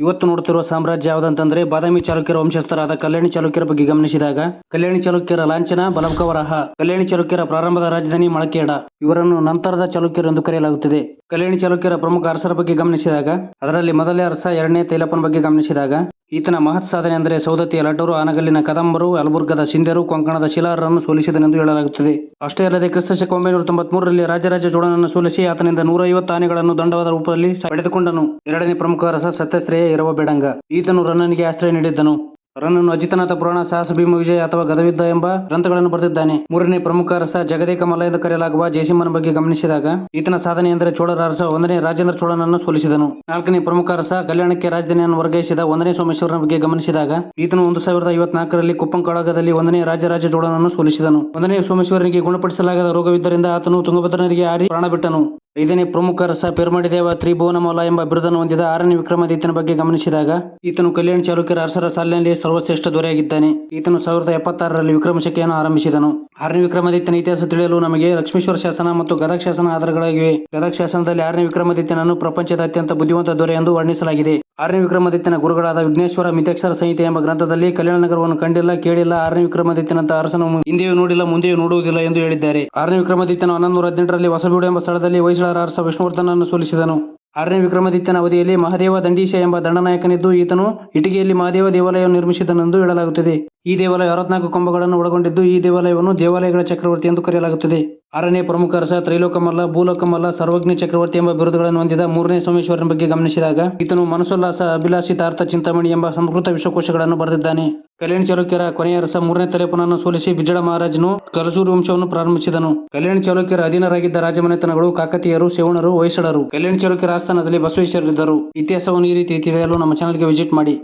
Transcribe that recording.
ಇವತ್ತು ನೋಡುತ್ತಿರುವ ಸಾಮ್ರಾಜ್ಯ ಯಾವುದಂತಂದ್ರೆ ಬಾದಾಮಿ ಚಾಲುಕ್ಯರ ವಂಶಸ್ಥರಾದ ಕಲ್ಯಾಣಿ ಚಾಲುಕ್ಯರ ಬಗ್ಗೆ ಗಮನಿಸಿದಾಗ ಕಲ್ಯಾಣಿ ಚಾಲುಕ್ಯರ ಲಾಂಛನ, ಬಲಕವರಹ, ಕಲ್ಯಾಣಿ ಚಾಲುಕ್ಯರ ಪ್ರಾರಂಭದ ರಾಜಧಾನಿ ಮಳಕೇಡ ಇವರನ್ನು ನಂತರದ ಚಾಲುಕ್ಯರು ಎಂದು ಕರೆಯಲಾಗುತ್ತದೆ. ಕಲ್ಯಾಣಿ ಚಾಲುಕ್ಯರ ಪ್ರಮುಖ ಅರಸರ ಬಗ್ಗೆ ಗಮನಿಸಿದಾಗ, ಅದರಲ್ಲಿ ಮೊದಲನೇ ಅರಸ, ಎರಡನೇ ತೈಲಪ್ಪನ ಬಗ್ಗೆ ಗಮನಿಸಿದಾಗ ಈತನ ಮಹತ್ ಸಾಧನೆ ಅಂದರೆ ಸೌದತ್ತಿಯ ಲಡ್ಡರು, ಆನಗಲ್ಲಿನ ಕದಂಬರು, ಯಲಬುರ್ಗದ ಸಿಂಧರು, ಕೊಂಕಣದ ಶಿಲಾರರನ್ನು ಸೋಲಿಸಿದನೆಂದು ಹೇಳಲಾಗುತ್ತದೆ. ಅಷ್ಟೇ ಅಲ್ಲದೆ ಕ್ರಿಸ್ತ ಶಕ ಒಂಬೈನೂರ ತೊಂಬತ್ಮೂರರಲ್ಲಿ ರಾಜರಾಜ ಚೋಳನನ್ನು ಸೋಲಿಸಿ ಆತನಿಂದ ನೂರ ಐವತ್ತು ಆನೆಗಳನ್ನು ದಂಡವಾದ ರೂಪದಲ್ಲಿ ಪಡೆದುಕೊಂಡನು. ಎರಡನೇ ಪ್ರಮುಖ ರಸ ಸತ್ಯಶ್ರೇಯ ಇರವ ಬೇಡಂಗ ಈತನು ರನ್ನನಿಗೆ ಆಶ್ರಯ ನೀಡಿದ್ದನು. ರನ್ನನು ಅಜಿತನಾಥ ಪುರಾಣ, ಸಾಹಸ ಭೀಮ ವಿಜಯ ಅಥವಾ ಗದವಿದ್ದ ಎಂಬ ಗ್ರಂಥಗಳನ್ನು ಬರೆದಿದ್ದಾನೆ. ಮೂರನೇ ಪ್ರಮುಖ ಅರಸ ಜಗದೇಕ ಮಲ್ಲ ಎಂದು ಕರೆಯಲಾಗುವ ಜಯಸಿಂಹನ ಬಗ್ಗೆ ಗಮನಿಸಿದಾಗ, ಈತನ ಸಾಧನೆ ಎಂದರೆ ಚೋಳರ ಅರಸ ಒಂದನೇ ರಾಜೇಂದ್ರ ಚೋಳನನ್ನು ಸೋಲಿಸಿದನು. ನಾಲ್ಕನೇ ಪ್ರಮುಖ ಅರಸ ಕಲ್ಯಾಣಕ್ಕೆ ರಾಜಧಾನಿಯನ್ನು ವರ್ಗಾಯಿಸಿದ ಒಂದನೇ ಸೋಮೇಶ್ವರನ ಬಗ್ಗೆ ಗಮನಿಸಿದಾಗ, ಈತನು ಒಂದು ಸಾವಿರದ ಐವತ್ನಾಲ್ಕರಲ್ಲಿ ಕುಪ್ಪಂಕಾಳಗದಲ್ಲಿ ಒಂದನೇ ರಾಜರಾಜ ಚೋಳನನ್ನು ಸೋಲಿಸಿದನು. ಒಂದನೇ ಸೋಮೇಶ್ವರನಿಗೆ ಗುಣಪಡಿಸಲಾಗದ ರೋಗವಿದ್ದರಿಂದ ಆತನು ತುಂಗಭದ್ರಾ ನದಿಗೆ ಆರಿ ಪ್ರಾಣ ಬಿಟ್ಟನು ಐದನೇ ಪ್ರಮುಖ ರಸ ಪೆರ್ಮಡಿದೇವ ತ್ರಿಭುವನಮಲ್ಲ ಎಂಬ ಬಿರುದನ್ನು ಹೊಂದಿದ ಆರನೇ ವಿಕ್ರಮಾದಿತ್ಯನ ಬಗ್ಗೆ ಗಮನಿಸಿದಾಗ, ಈತನು ಕಲ್ಯಾಣ ಚಾಲುಕ್ಯರ ಅರಸರ ಸಾಲಿನಲ್ಲಿ ಸರ್ವಶ್ರೇಷ್ಠ ದೊರೆಯಾಗಿದ್ದಾನೆ. ಈತನು ಸಾವಿರದ ಎಪ್ಪತ್ತಾರರಲ್ಲಿ ವಿಕ್ರಮಶಕೆಯನ್ನು ಆರಂಭಿಸಿದನು. ಆರನೇ ವಿಕ್ರಮಾದಿತ್ಯನ ಇತಿಹಾಸ ತಿಳಿಯಲು ನಮಗೆ ಲಕ್ಷ್ಮೇಶ್ವರ ಶಾಸನ ಮತ್ತು ಗದಗ ಶಾಸನ ಆಧಾರಗಳಾಗಿವೆ. ಗದಗ ಶಾಸನದಲ್ಲಿ ಆರನೇ ವಿಕ್ರಮಾದಿತ್ಯನನ್ನು ಪ್ರಪಂಚದ ಅತ್ಯಂತ ಬುದ್ಧಿವಂತ ದೊರೆ ಎಂದು ವರ್ಣಿಸಲಾಗಿದೆ. ಆರನೇ ವಿಕ್ರಮಾದಿತ್ಯನ ಗುರುಗಳಾದ ವಿಘ್ನೇಶ್ವರ ಮಿತೇಕ್ಷರ ಸಂಹಿತೆ ಎಂಬ ಗ್ರಂಥದಲ್ಲಿ ಕಲ್ಯಾಣ ನಗರವನ್ನು ಕಂಡಿಲ್ಲ, ಕೇಳಿಲ್ಲ, ಆರನೇ ವಿಕ್ರಮಾದಿತ್ಯನಂತ ಅರಸನು ಹಿಂದೆಯೂ ನೋಡಿಲ್ಲ, ಮುಂದೆಯೂ ನೋಡುವುದಿಲ್ಲ ಎಂದು ಹೇಳಿದ್ದಾರೆ. ಆರನೇ ವಿಕ್ರಮಾದಿತ್ಯನು ಹನ್ನೊಂದು ಹದಿನೆಂಟರಲ್ಲಿ ಹೊಸಬೀಡು ಎಂಬ ಸ್ಥಳದಲ್ಲಿ ಹೊಯ್ಸಳರ ಅರಸ ವಿಷ್ಣುವರ್ಧನನ್ನು ಸೋಲಿಸಿದನು. ಆರನೇ ವಿಕ್ರಮಾದಿತ್ಯನ ಅವಧಿಯಲ್ಲಿ ಮಹಾದೇವ ದಂಡೀಶ ಎಂಬ ದಂಡನಾಯಕನಿದ್ದು, ಈತನು ಇಟಿಗೆಯಲ್ಲಿ ಮಹಾದೇವ ದೇವಾಲಯವನ್ನು ನಿರ್ಮಿಸಿದನೆಂದು ಹೇಳಲಾಗುತ್ತದೆ. ಈ ದೇವಾಲಯ ಅರವತ್ನಾಲ್ಕು ಕಂಬಗಳನ್ನು ಒಳಗೊಂಡಿದ್ದು, ಈ ದೇವಾಲಯವನ್ನು ದೇವಾಲಯಗಳ ಚಕ್ರವರ್ತಿ ಎಂದು ಕರೆಯಲಾಗುತ್ತದೆ. ಆರನೇ ಪ್ರಮುಖ ಅರಸ ತ್ರೈಲೋಕಮಲ್ಲ, ಭೂಲೋಕಮಲ್ಲ, ಸರ್ವಜ್ಞ ಚಕ್ರವರ್ತಿ ಎಂಬ ಬಿರುದುಗಳನ್ನು ಹೊಂದಿದ ಮೂರನೇ ಸೋಮೇಶ್ವರನ ಬಗ್ಗೆ ಗಮನಿಸಿದಾಗ, ಈತನು ಮನಸೋಲ್ಲಾಸ ಅಭಿಲಾಷಿತ ಅರ್ಥ ಚಿಂತಾಮಣಿ ಎಂಬ ಸಂಸ್ಕೃತ ವಿಶ್ವಕೋಶಗಳನ್ನು ಬರೆದಿದ್ದಾನೆ. ಕಲ್ಯಾಣ ಚಾಲುಕ್ಯರ ಕೊನೆಯ ಅರಸ ಮೂರನೇ ತಲೆಪನನ್ನು ಸೋಲಿಸಿ ಬಿಜಳ ಮಹಾರಾಜನು ಕಲಸೂರು ವಂಶವನ್ನು ಪ್ರಾರಂಭಿಸಿದನು. ಕಲ್ಯಾಣ ಚಾಲುಕ್ಯರ ಅಧೀನರಾಗಿದ್ದ ರಾಜಮನೆತನಗಳು ಕಾಕತೀಯರು, ಸೇವಣರು ಹೊಯ್ಸಳರು ಕಲ್ಯಾಣ ಚಾಲುಕ್ಯರ ಆಸ್ಥಾನದಲ್ಲಿ ಬಸವೇಶ್ವರರಿದ್ದರು. ಇತಿಹಾಸವನ್ನು ಈ ರೀತಿ ತಿಳಿಯಲು ನಮ್ಮ ಚಾನಲ್ಗೆ ವಿಸಿಟ್ ಮಾಡಿ.